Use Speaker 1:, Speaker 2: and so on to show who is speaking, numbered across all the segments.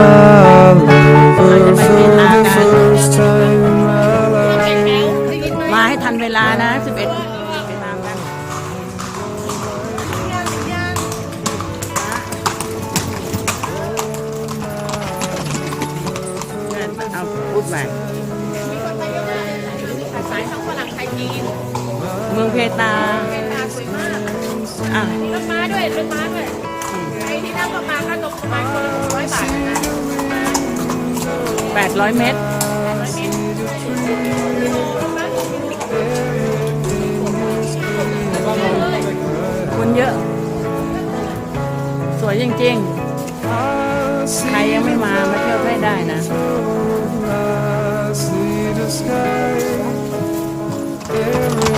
Speaker 1: my life for the first time in my life.
Speaker 2: มาให้ทันเวลานะ 11ไปตามกันเอาพูดใหม่สายทั้งฝรั่งไทยจีน
Speaker 1: เมืองเพตา
Speaker 2: เป็นตาสวยมาก
Speaker 1: อะ
Speaker 2: รถม้าด้วยรถม้าด้วย ที่นั่งรถม้าก็ตกประมาณคนละร้อยบาทนะ
Speaker 1: แปดร้อยเมตร
Speaker 2: ร้อยเมตรรถม้าตกเย
Speaker 1: คนเยอะ สวยจริงๆ ใครยังไม่มามาเที่ยวได้ได้นะ
Speaker 3: I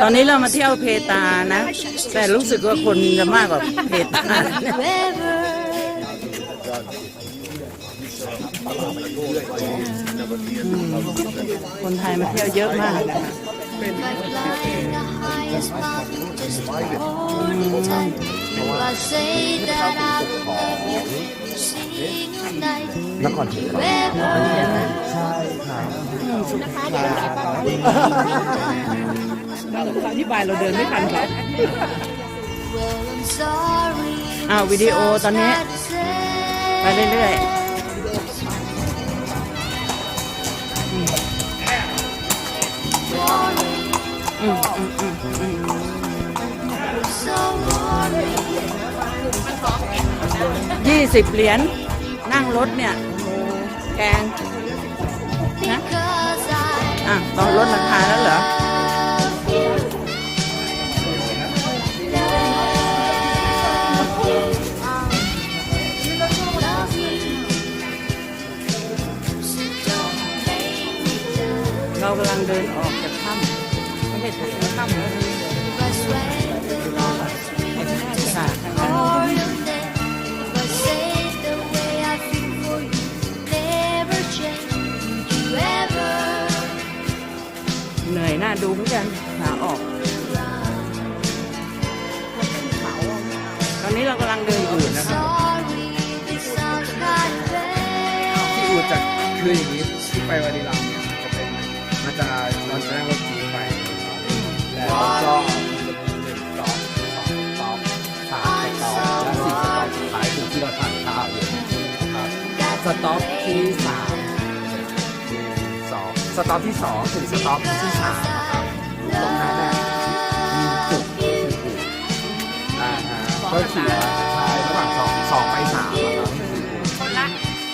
Speaker 2: ตอน
Speaker 1: นี้เรามาเที่ยวเพตานะ แต่รู้สึกว่าคนจะมากกว่าเพตาคนไทยมาเที่ยวเยอะมาก
Speaker 4: I say that I will never sing a night
Speaker 5: นครเทพ
Speaker 4: wherever
Speaker 5: ใช่ค รับ
Speaker 1: อธิบายเราเดินไม่ทันครับอ้าววิดีโอตอนนี้ ไปเรื่อยๆอืมอืมอืมอืมยี่สิบเหรียญนั่งรถเนี่ยแกง
Speaker 4: Because I
Speaker 1: อะตองลดราคาแล้วเหรอ เรากำลังเดินออกจากถ้ำไม่ใช่ถึงถ้ำแล้ว
Speaker 4: If I swear the Lord just
Speaker 1: ค่ะ
Speaker 4: for you then If I say the way I feel for you never change Would you ever
Speaker 1: เหนื่อยหน้าดูเหมือนกันขาออก ตอนนี้เรากำลังเดินอยู่นะครับ
Speaker 4: Sorry this sounds kind of bad
Speaker 5: ที่อูจากคืออย่างนี้ที่ไปวาดิลัม จะเราจะนั่งรถจีไปแล้วก็หนึ่งสองสองสามสต็อปและสี่สต็อปสุดท้ายคือที่เราทานข้าวอยู่นะครับสต็อปที่สามหนึ่งสองสต็อปที่สองถึงสต็อปที่สามนะครับตรงนั้นเนี่ยมีจุดที่ถูกอ่าฮะก็ขี่มาใช่ระหว่างสองสองไปสามนะครับ
Speaker 2: คนละ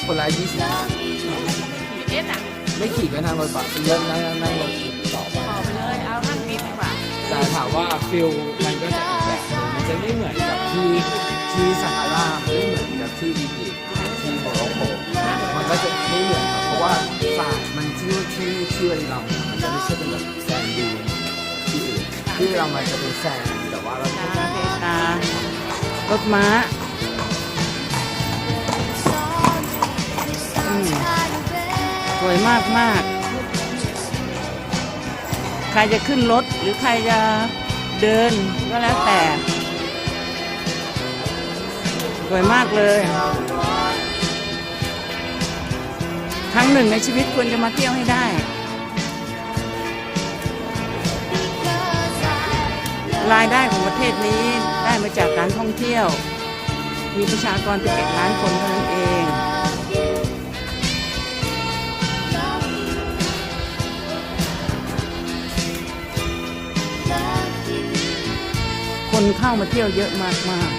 Speaker 5: คนละยี่สิบ ไม่ขี่ก็นั่งรถบัสเริ่มนั่งนั่งรถต่อไป
Speaker 2: ต่อไปเลยเอานั่งบินดีกว่า
Speaker 5: แต่ถามว่าฟิลมันก็จะอีกแบบหนึ่งมันจะไม่เหมือนกับที่ที่ซาฮาราไม่เหมือนกับที่อียิปต์ที่โมร็อกโกมันก็จะไม่เหมือนครับเพราะว่าสายมันที่ที่ที่วาริลัมเนี่ยมันจะไม่ใช่เป็นแบบแซนดูที่อื่นที่เรามันจะเป็นแซนแต่ว่าเรา
Speaker 1: ตาเพตารถม้า
Speaker 4: Sorry this
Speaker 1: วยมากมาก
Speaker 4: Would
Speaker 1: รจะขึ้นรถหรือใครจะเดินก็แล้วแต่ สวยมากเลย ครั้งหนึ่งในชีวิตควรจะมาเที่ยวให้ได้ รายได้ของประเทศนี้ได้มาจากการท่องเที่ยว มีประชากรเป็นเจ็ดล้านคนเท่านั้นเอง คนเข้ามาเที่ยวเยอะมากมาก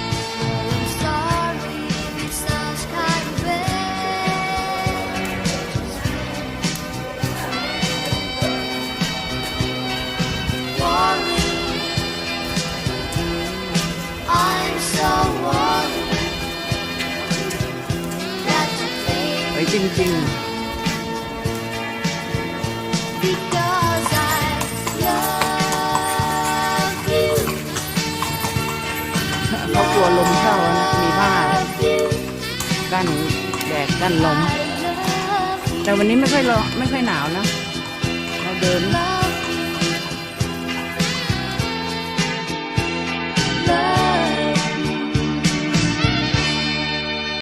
Speaker 4: Sorry if it sounds kind of bad. Worry, I'm so worried that you
Speaker 1: ๆ
Speaker 4: think
Speaker 1: ไปจริง
Speaker 4: because
Speaker 1: ดกันลม แต่วันนี้ไม่ค่อยร้อนไม่ค่อยหนาวนะ เราเดิน
Speaker 4: เ